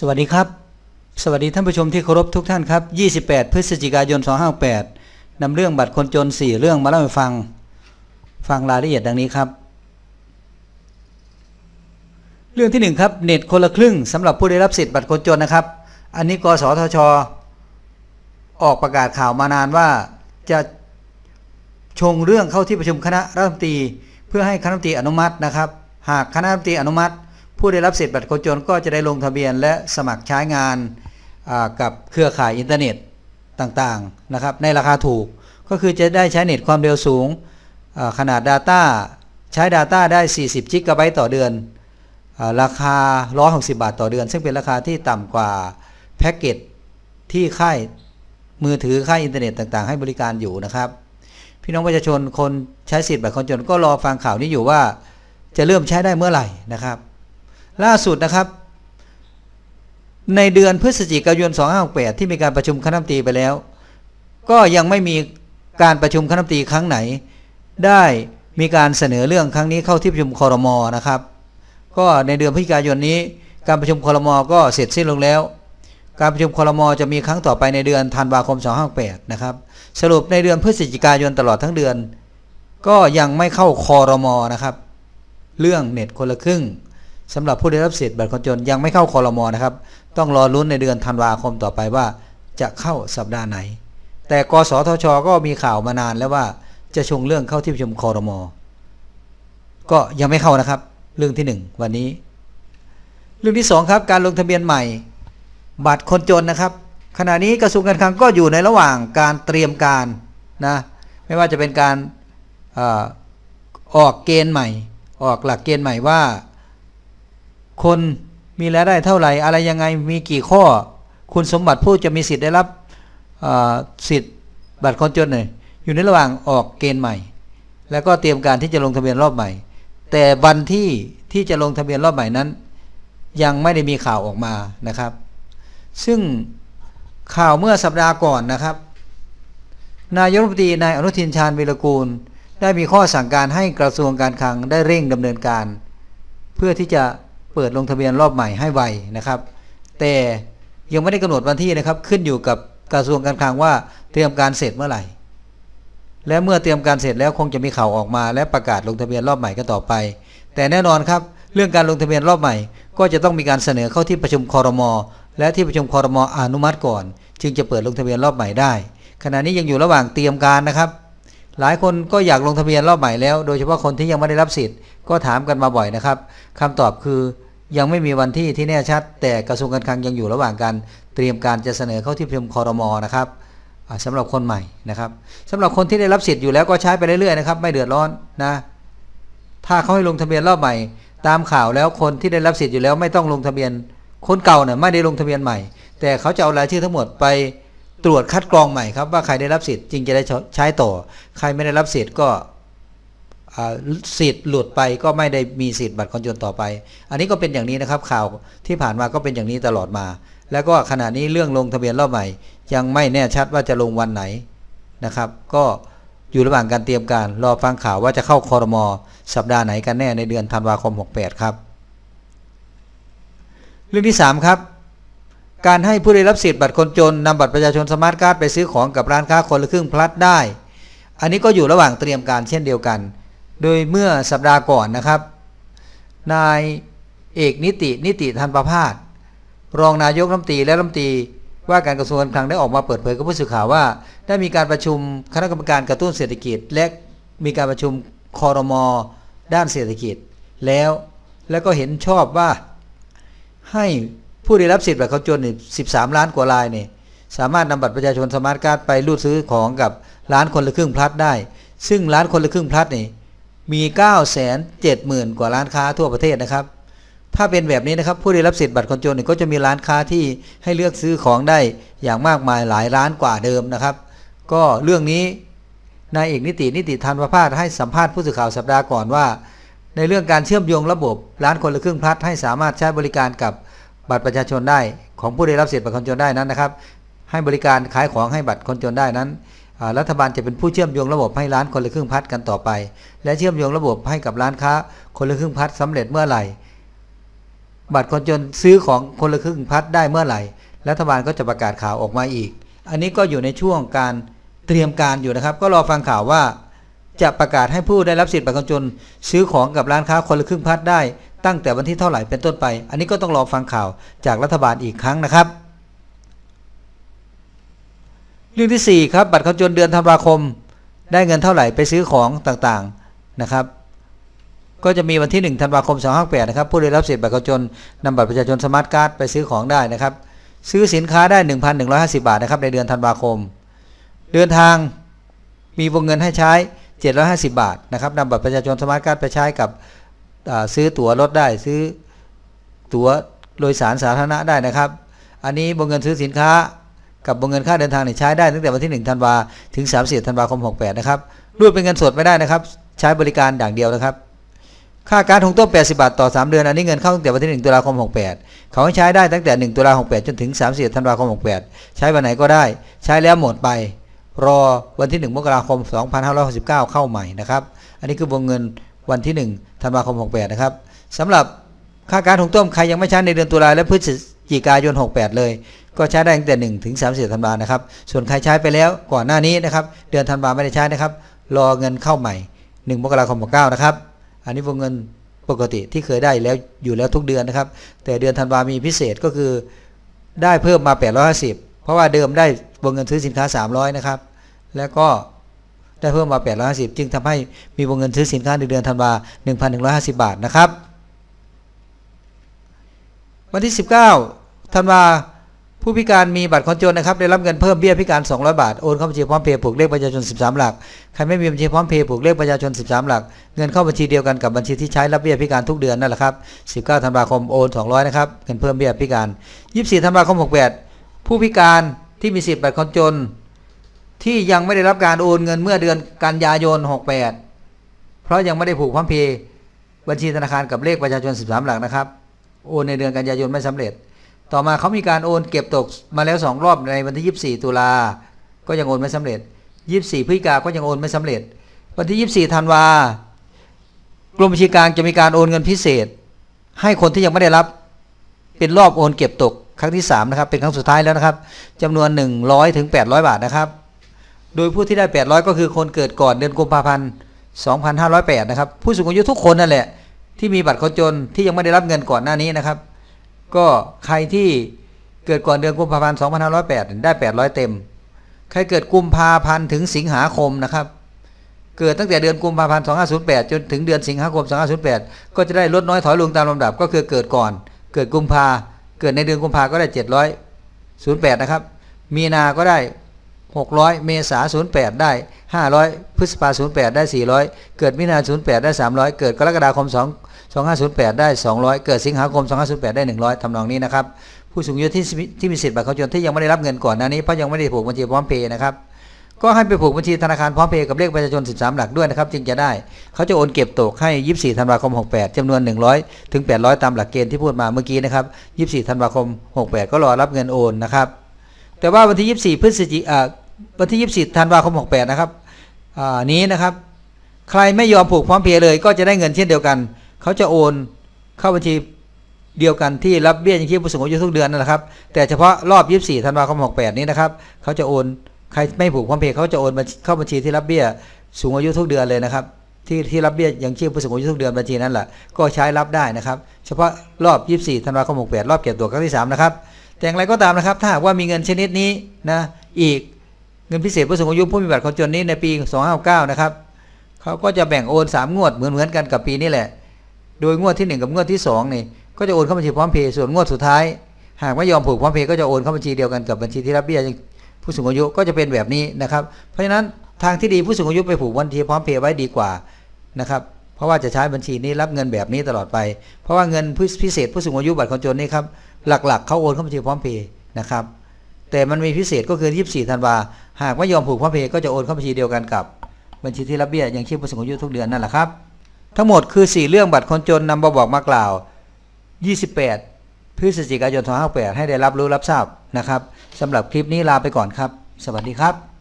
สวัสดีครับ สวัสดีท่านผู้ชมที่เคารพทุกท่านครับ 28 พฤศจิกายน 258นำเรื่องบัตรคนจน 4 เรื่องมาเล่าให้ฟัง ฟังรายละเอียดดังนี้ครับ เรื่องที่ 1 ครับ เน็ตคนละครึ่งสำหรับผู้ได้รับสิทธิ์บัตรคนจนนะครับ อันนี้กสทช ออกประกาศข่าวมานานว่าจะชงเรื่องเข้าที่ประชุมคณะรัฐมนตรี เพื่อให้คณะรัฐมนตรีอนุมัตินะครับ หากคณะรัฐมนตรีอนุมัติ ผู้ได้รับสิทธิ์บัตรคนจนก็จะได้ลงทะเบียนและสมัครใช้งานกับเครือข่ายอินเทอร์เน็ตต่างๆนะครับในราคาถูกก็คือจะได้ใช้เน็ตความเร็วสูงขนาด Data ใช้ Data ได้ 40 จิกะไบต์ต่อเดือนอาราคา 160 บาทต่อเดือน ซึ่งเป็นราคาที่ต่ำกว่าแพ็กเกจที่ค่ายมือถือค่ายอินเทอร์เน็ตต่างๆ ให้บริการอยู่นะครับ พี่น้องประชาชนคนใช้สิทธิ์บัตรคนจนก็รอฟังข่าวนี้อยู่ว่า จะเริ่มใช้ได้เมื่อไหร่นะครับ ล่าสุดนะครับ ในเดือนพฤศจิกายน 2568 ที่มีการประชุมคณะรัฐมนตรีไปแล้ว ก็ยังไม่มีการประชุมคณะรัฐมนตรีครั้งไหน ได้มีการเสนอเรื่องครั้งนี้เข้าที่ประชุมคอรมอนะครับ ก็ในเดือนพฤศจิกายนนี้การประชุมคอรมอก็เสร็จสิ้นลงแล้ว การประชุมคอรมอจะมีครั้งต่อไปในเดือนธันวาคม 2568 นะครับ สรุปในเดือนพฤศจิกายนตลอดทั้งเดือน ก็ยังไม่เข้าคอรมอนะครับ เรื่องเน็ตคนละครึ่ง สำหรับผู้ได้รับสิทธิ์บัตรคนจนยังไม่เข้าคอรมอนะครับ ต้องรอลุ้นในเดือนธันวาคมต่อไปว่า จะเข้าสัปดาห์ไหน แต่กสทช ก็มีข่าวมานานแล้วว่าจะชงเรื่องเข้าที่ประชุมคอรมอก็ยังไม่เข้านะครับ เรื่องที่หนึ่งวันนี้ เรื่องที่สองครับ การลงทะเบียนใหม่ บัตรคนจนนะครับ ขณะนี้กระทรวงการคลังก็อยู่ในระหว่างการเตรียมการนะไม่ว่าจะเป็นการอออกเกณฑ์ใหม่ ออกหลักเกณฑ์ใหม่ว่า คนมีรายได้เท่าไหร่ อะไรยังไงมีกี่ข้อ คุณสมบัติผู้จะมีสิทธิ์ได้รับสิทธิ์บัตรคนจนเนี่ยอยู่ในระหว่างออกเกณฑ์ใหม่ แล้วก็เตรียมการที่จะลงทะเบียนรอบใหม่ แต่วันที่ที่จะลงทะเบียนรอบใหม่นั้น ยังไม่ได้มีข่าวออกมานะครับ ซึ่งข่าวเมื่อสัปดาห์ก่อนนะครับ นายรัฐมนตรีนายอนุทินชาญวีรกูล ได้มีข้อสั่งการให้กระทรวงการคลังได้เร่งดำเนินการ เพื่อที่จะ เปิดลงทะเบียนรอบใหม่ให้ไวนะครับ แต่ยังไม่ได้กำหนดวันที่นะครับ ขึ้นอยู่กับกระทรวงการคลังว่าเตรียมการเสร็จเมื่อไหร่ และเมื่อเตรียมการเสร็จแล้วคงจะมีข่าวออกมา และประกาศลงทะเบียนรอบใหม่กันต่อไป แต่แน่นอนครับ เรื่องการลงทะเบียนรอบใหม่ ก็จะต้องมีการเสนอเข้าที่ประชุมคอรมอและที่ประชุมคอรมออนุมัติก่อน จึงจะเปิดลงทะเบียนรอบใหม่ได้ ขณะนี้ยังอยู่ระหว่างเตรียมการนะครับ หลายคนก็อยากลงทะเบียนรอบใหม่แล้ว โดยเฉพาะคนที่ยังไม่ได้รับสิทธิ์ก็ถามกันมาบ่อยนะครับคำตอบคือ ยังไม่มีวันที่ที่แน่ชัด แต่กระทรวงการคลังยังอยู่ระหว่างการเตรียมการจะเสนอเข้าที่ประชุมคอรมอนะครับอ่าสำหรับคนใหม่นะครับสำหรับคนที่ได้รับสิทธิ์อยู่แล้วก็ใช้ไปเรื่อยๆนะครับไม่เดือดร้อนนะถ้าเขาให้ลงทะเบียนรอบใหม่ ตามข่าวแล้วคนที่ได้รับสิทธิ์อยู่แล้วไม่ต้องลงทะเบียนคนเก่าเนี่ยไม่ได้ลงทะเบียนใหม่ แต่เขาจะเอารายชื่อทั้งหมดไปตรวจคัดกรองใหม่ครับว่าใครได้รับสิทธิ์จึงจะได้ใช้ต่อ ใครไม่ได้รับสิทธิ์ก็ สิทธิ์หลุดไปก็ไม่ได้มีสิทธิ์บัตรคนจนต่อไป อันนี้ก็เป็นอย่างนี้นะครับข่าวที่ผ่านมาก็เป็นอย่างนี้ตลอดมา แล้วก็ขณะนี้เรื่องลงทะเบียนรอบใหม่ ยังไม่แน่ชัดว่าจะลงวันไหนนะครับ ก็อยู่ระหว่างการเตรียมการรอฟังข่าวว่าจะเข้าคอรมอสัปดาห์ไหนกันแน่ในเดือนธันวาคม 68 ครับ เรื่องที่ 3 ครับการให้ผู้ได้รับสิทธิ์บัตรคนจนนำบัตรประชาชนสมาร์ทการ์ดไปซื้อของกับร้านค้าคนละครึ่งพลัดได้ อันนี้ก็อยู่ระหว่างเตรียมการเช่นเดียวกัน โดยเมื่อสัปดาห์ก่อนนะครับ นายเอกนิตินิติธันประพาสรองนายกรัฐมนตรีและรัฐมนตรีว่าการกระทรวงการคลังได้ออกมาเปิดเผยกับผู้สื่อข่าวว่า ได้มีการประชุมคณะกรรมการกระตุ้นเศรษฐกิจ และมีการประชุมคอรมอด้านเศรษฐกิจ แล้วแล้วก็เห็นชอบว่า ให้ผู้ได้รับสิทธิ์บัตรคนจนนี่13 ล้านกว่ารายเนี่ยสามารถนำบัตรประชาชนสมาร์ทการ์ดไปรูดซื้อของกับร้านคนละครึ่งพลัดได้ ซึ่งร้านคนละครึ่งพลัดนี่ มี9 7 0 0 0 0 กว่าร้านค้าทั่วประเทศนะครับ ถ้าเป็นแบบนี้นะครับผู้ได้รับสิทธิ์บัตรคนจนก็จะมีร้านค้าที่ให้เลือกซื้อของได้อย่างมากมายหลายร้านกว่าเดิมนะครับ ก็เรื่องนี้นายเอกนิตินิติธันประพาสให้สัมภาษณ์ผู้สื่อข่าวสัปดาห์ก่อนว่า ในเรื่องการเชื่อมโยงระบบร้านคนละครึ่งพลัดให้สามารถใช้บริการกับบัตรประชาชนได้ ของผู้ได้รับสิทธิ์บัตรคนจนได้นั้นนะครับ ให้บริการขายของให้บัตรคนจนได้นั้น รัฐบาลจะเป็นผู้เชื่อมโยงระบบให้ร้านคนละครึ่งพัดกันต่อไป และเชื่อมโยงระบบให้กับร้านค้าคนละครึ่งพัดสำเร็จเมื่อไหร่ บัตรคนจนซื้อของคนละครึ่งพัดได้เมื่อไหร่ รัฐบาลก็จะประกาศข่าวออกมาอีก อันนี้ก็อยู่ในช่วงการเตรียมการอยู่นะครับ ก็รอฟังข่าวว่า จะประกาศให้ผู้ได้รับสิทธิ์บัตรคนจนซื้อของกับร้านค้าคนละครึ่งพัดได้ ตั้งแต่วันที่เท่าไหร่เป็นต้นไป อันนี้ก็ต้องรอฟังข่าวจากรัฐบาลอีกครั้งนะครับ เรื่องที่ 4 ครับบัตรคนจนเดือนธันวาคม ได้เงินเท่าไหร่ไปซื้อของต่างๆนะครับ ก็จะมีวันที่1ธันวาคม258นะครับผู้ได้รับสิทธิ์บัตรคนจนนำบัตรประชาชนสมาร์ทการ์ดไปซื้อของได้นะครับ ซื้อสินค้าได้ 1,150 บาทนะครับในเดือนธันวาคม เดินทางมีวงเงินให้ใช้ 750 บาทนะครับนำบัตรประชาชนสมาร์ทการ์ดไปใช้กับซื้อตั๋วรถได้ซื้อตั๋วโดยสารสาธารณะได้นะครับ อันนี้วงเงินซื้อสินค้า กับวงเงินค่าเดินทางเนี่ยใช้ได้ตั้งแต่วันที่ 1 ธันวาถึง 30 ธันวาคม 68 นะครับรูดเป็นเงินสดไม่ได้นะครับ ใช้บริการอย่างเดียวนะครับ ค่าการหุงต้ม80 บาทต่อ 3 เดือน อันนี้เงินเข้าตั้งแต่วันที่ 1 ตุลาคม 68 เขาให้ใช้ได้ตั้งแต่ 1 ตุลาคม 68 จนถึง 30 ธันวาคม 68 ใช้วันไหนก็ได้ ใช้แล้วหมดไป รอวันที่ 1 มกราคม 2569 เข้าใหม่นะครับ อันนี้คือวงเงินวันที่ 1 ธันวาคม 68 นะครับสำหรับค่าการหุงต้มใครยังไม่ใช้ในเดือนตุลาและพฤศจิ กายน 68 เลย ก็ใช้ได้ตั้งแต่1ถึง30ธันวานะครับ ส่วนใครใช้ไปแล้วก่อนหน้านี้นะครับ เดือนธันวาไม่ได้ใช้นะครับ รอเงินเข้าใหม่ 1 มกราคม69นะครับ อันนี้วงเงินปกติที่เคยได้แล้วอยู่แล้วทุกเดือนนะครับ แต่เดือนธันวามีพิเศษก็คือได้เพิ่มมา 850 เพราะว่าเดิมได้วงเงินซื้อสินค้า 300 นะครับ แล้วก็ได้เพิ่มมา 850 จึงทำให้มีวงเงินซื้อสินค้าในเดือนธันวา 1,150 บาทนะครับ วันที่ 19ธันวาผู้พิการมีบัตรคนจนนะครับ ได้รับเงินเพิ่มเบี้ยพิการ 200 บาท โอนเข้าบัญชีพร้อมเพย์ผูกเลขประชาชน 13 หลัก ใครไม่มีบัญชีพร้อมเพย์ผูกเลขประชาชน 13 หลัก เงินเข้าบัญชีเดียวกันกับบัญชีที่ใช้รับเบี้ยพิการทุกเดือนนั่นแหละครับ 19 ธันวาคมโอน 200 นะครับ เงินเพิ่มเบี้ยพิการ 24 ธันวาคม 68 ผู้พิการที่มีสิทธิ์บัตรคนจน ที่ยังไม่ได้รับการโอนเงินเมื่อเดือนกันยายน 68 เพราะยังไม่ได้ผูกพร้อมเพย์บัญชีธนาคารกับเลขประชาชน 13 หลักนะครับ โอนในเดือนกันยายนไม่สำเร็จ ต่อมาเขามีการโอนเก็บตกมาแล้ว 2 รอบในวันที่ 24 ตุลา ก็ยังโอนไม่สำเร็จ 24 พฤศจิกาก็ยังโอนไม่สำเร็จ วันที่ 24 ธันวากรมบัญชีกลางจะมีการโอนเงินพิเศษ ให้คนที่ยังไม่ได้รับ เป็นรอบโอนเก็บตกครั้งที่3นะครับเป็นครั้งสุดท้ายแล้วนะครับจำนวน 100ถึง800 บาทนะครับ โดยผู้ที่ได้ 800 ก็คือคนเกิดก่อนเดือนกุมภาพันธ์2508 นะครับ ผู้สูงอายุทุกคนนั่นแหละ ที่มีบัตรคนจนที่ยังไม่ได้รับเงินก่อนหน้านี้นะครับ ก็ใครที่เกิดก่อนเดือนกุมภาพันธ์2508 ได้ 800 เต็ม ใครเกิดกุมภาพันธ์ถึงสิงหาคมนะครับ เกิดตั้งแต่เดือนกุมภาพันธ์2508 จนถึงเดือนสิงหาคม 2508 ก็จะได้ลดน้อยถอยลงตามลำดับ ก็คือเกิดก่อน เกิดกุมภา เกิดในเดือนกุมภาก็ได้ 708นะครับ มีนา ก็ได้ 600 เมษา08 ได้ 500 พฤษภา08 ได้ 400 เกิดมิถุนา08 ได้ 300 เกิดกรกฎาคม 2 2508 ได้ 200 เกิดสิงหาคม 2508 ได้ 100ทำนองนี้นะครับ ผู้สูงอายุที่ที่มีสิทธิ์บัตรคนจนที่ยังไม่ได้รับเงินก่อนหน้านี้เพราะยังไม่ได้ผูกบัญชีพร้อมเพย์นะครับก็ให้ไปผูกบัญชีธนาคารพร้อมเพย์กับเลขประชาชน 13 หลักด้วยนะครับจึงจะได้ เขาจะโอนเก็บตกให้ 24 ธันวาคม 68จำนวน 100 ถึง 800 ตามหลักเกณฑ์ที่พูดมาเมื่อกี้นะครับ 24 ธันวาคม 68 ก็รอรับเงินโอนนะครับ แต่ว่าวันที่ 24 พฤศจิกาวันที่ 24ธันวาคม 68 นะครับนี้นะครับ ใครไม่ยอมผูกพร้อมเพย์เลย ก็จะได้เงินเช่นเดียวกัน เขาจะโอนเข้าบัญชีเดียวกันที่รับเบี้ยยังชีพผู้สูงอายุทุกเดือนนั่นแหละครับ แต่เฉพาะรอบ 24ธันวาคม 68 นี้นะครับ เขาจะโอนใครไม่ผูกพร้อมเพย์เขาจะโอนมาเข้าบัญชีที่รับเบี้ยสูงอายุทุกเดือนเลยนะครับ ที่ที่รับเบี้ยยังชีพผู้สูงอายุทุกเดือนบัญชีนั้นแหละก็ใช้รับได้นะครับ เฉพาะรอบ 24ธันวาคม 68 รอบเก็บตัวครั้งที่3นะครับ แต่อย่างไรก็ตามนะครับ ถ้าหากว่ามีเงินชนิดนี้นะอีกเงินพิเศษผู้สูงอายุผู้มีบัตรคนจนนี้ในปี 259 นะครับเขาก็จะแบ่งโอน 3 งวดเหมือนเหมือนกันกับปีนี้แหละ โดยงวดที่ 1 กับงวดที่2นี่ก็จะโอนเข้าบัญชีพร้อมเพย์ส่วนงวดสุดท้าย หากไม่ยอมผูกพร้อมเพย์ก็จะโอนเข้าบัญชีเดียวกันกับบัญชีที่รับเบี้ยผู้สูงอายุก็จะเป็นแบบนี้นะครับ เพราะฉะนั้นทางที่ดีผู้สูงอายุไปผูกบัญชีพร้อมเพย์ไว้ดีกว่านะครับเพราะว่าจะใช้บัญชีนี้รับเงินแบบนี้ตลอดไป เพราะว่าเงินพิเศษผู้สูงอายุบัตรคนจนนี่ครับ หลักๆ เขาโอนเข้าบัญชีพร้อมเพย์นะครับ แต่มันมีพิเศษก็คือ 24 ธันวา หากไม่ยอมผูกพร้อมเพย์ก็จะโอนเข้าบัญชีเดียวกันกับ บัญชีที่รับเบี้ยยังชีพผู้สูงอายุทุกเดือนนั่นแหละครับ ทั้งหมดคือ 4 เรื่องบัตรคนจนนำมาบอกมากล่าว 28 พฤศจิกายน 2558 ให้ได้รับรู้รับทราบนะครับสำหรับคลิปนี้ลาไปก่อนครับ สวัสดีครับ